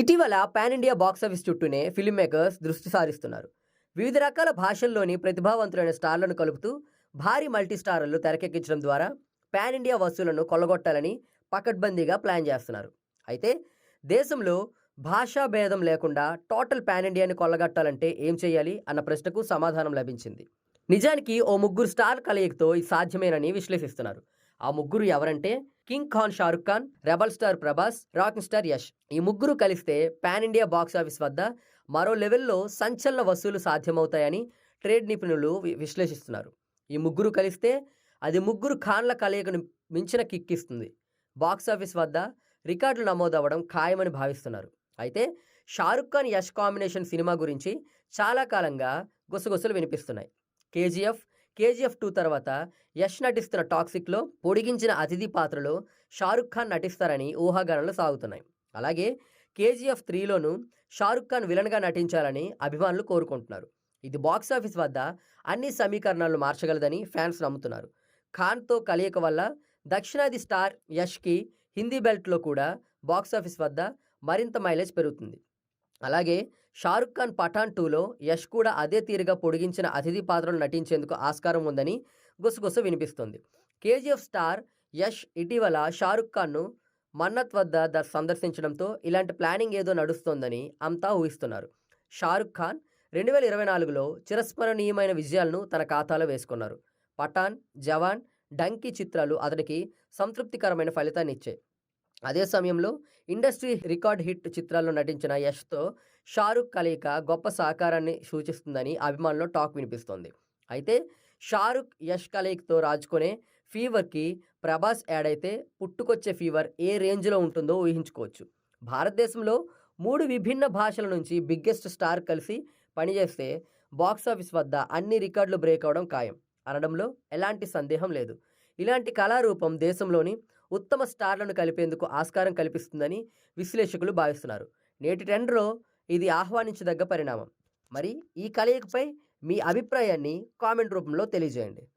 ఇటీవల pan India box office చుట్టూనే film makers దృష్టి సారిస్తున్నారు. వివిధ రకాల భాషల్లోని ప్రతిభావంతులైన స్టార్లను కలుపుతూ భారీ మల్టీ స్టార్లు తెరకెక్కించడం ద్వారా పాన్ ఇండియా వసూలను కొల్లగొట్టాలని పకడ్బందీగా ప్లాన్ చేస్తున్నారు. అయితే దేశంలో భాషా భేదం లేకుండా టోటల్ పాన్ ఇండియాని కొల్లగట్టాలంటే ఏం చేయాలి అన్న ప్రశ్నకు సమాధానం లభించింది. నిజానికి ఓ ముగ్గురు స్టార్ కలయికతో ఇది సాధ్యమేనని విశ్లేషిస్తున్నారు. ఆ ముగ్గురు ఎవరంటే king Khan Shah Rukh Khan rebel star Prabhas rock star Yash. ఈ ముగ్గురు కలిస్తే పాన్ ఇండియా బాక్స్ ఆఫీస్ వద్ద మరో లెవెల్లో సంచలన వసూలు సాధ్యమవుతాయని ట్రేడ్ నిపుణులు విశ్లేషిస్తున్నారు. ఈ ముగ్గురు కలిస్తే అది ముగ్గురు ఖాన్ల కలయికను మించిన కిక్కిస్తుంది. బాక్స్ ఆఫీస్ వద్ద రికార్డులు నమోదవ్వడం ఖాయమని భావిస్తున్నారు. అయితే షారుఖ్ ఖాన్ యష్ కాంబినేషన్ సినిమా గురించి చాలా కాలంగా గుసగుసలు వినిపిస్తున్నాయి. కేజీఎఫ్ కేజీఎఫ్ టూ తర్వాత యష్ నటిస్తున్న టాక్సిక్లో పొడిగించిన అతిథి పాత్రలో షారుఖ్ ఖాన్ నటిస్తారని ఊహాగానాలు సాగుతున్నాయి. అలాగే కేజీఎఫ్ త్రీలోనూ షారుఖ్ ఖాన్ విలన్గా నటించాలని అభిమానులు కోరుకుంటున్నారు. ఇది బాక్స్ ఆఫీస్ వద్ద అన్ని సమీకరణాలను మార్చగలదని ఫ్యాన్స్ నమ్ముతున్నారు. ఖాన్తో కలయిక వల్ల దక్షిణాది స్టార్ యష్కి హిందీ బెల్ట్లో కూడా బాక్స్ ఆఫీస్ వద్ద మరింత మైలేజ్ పెరుగుతుంది. అలాగే షారుఖ్ ఖాన్ పఠాన్ టూలో యష్ కూడా అదే తీరుగా పొడిగించిన అతిథి పాత్రలు నటించేందుకు ఆస్కారం ఉందని గుసగుస వినిపిస్తుంది. కేజీఎఫ్ స్టార్ యష్ ఇటీవల షారుఖ్ ఖాన్ను మన్నత్ వద్ద ద- సందర్శించడంతో ఇలాంటి ప్లానింగ్ ఏదో నడుస్తోందని అంతా ఊహిస్తున్నారు. షారుఖ్ ఖాన్ రెండు వేల ఇరవై నాలుగులో చిరస్మరణీయమైన విజయాలను తన ఖాతాలో వేసుకున్నారు. పఠాన్ జవాన్ డంకీ చిత్రాలు అతడికి సంతృప్తికరమైన ఫలితాన్ని ఇచ్చాయి. అదే సమయంలో ఇండస్ట్రీ రికార్డ్ హిట్ చిత్రాల్లో నటించిన యష్తో షారుఖ్ కలయిక గొప్ప సహకారాన్ని సూచిస్తుందని అభిమానుల్లో టాక్ వినిపిస్తోంది. అయితే షారుఖ్ యష్ కలయికతో రాజుకునే ఫీవర్కి ప్రభాస్ యాడ్ అయితే పుట్టుకొచ్చే ఫీవర్ ఏ రేంజ్లో ఉంటుందో ఊహించుకోవచ్చు. భారతదేశంలో మూడు విభిన్న భాషల నుంచి బిగ్గెస్ట్ స్టార్ కలిసి పనిచేస్తే బాక్స్ ఆఫీస్ వద్ద అన్ని రికార్డులు బ్రేక్ అవడం ఖాయం. అనడంలో ఎలాంటి సందేహం లేదు. ఇలాంటి కళారూపం దేశంలోని ఉత్తమ స్టార్లను కలిపేందుకు ఆస్కారం కల్పిస్తుందని విశ్లేషకులు భావిస్తున్నారు. నేటి టెండర్లో ఇది ఆహ్వానించదగ్గ పరిణామం. మరి ఈ కలయికపై మీ అభిప్రాయాన్ని కామెంట్ రూపంలో తెలియజేయండి.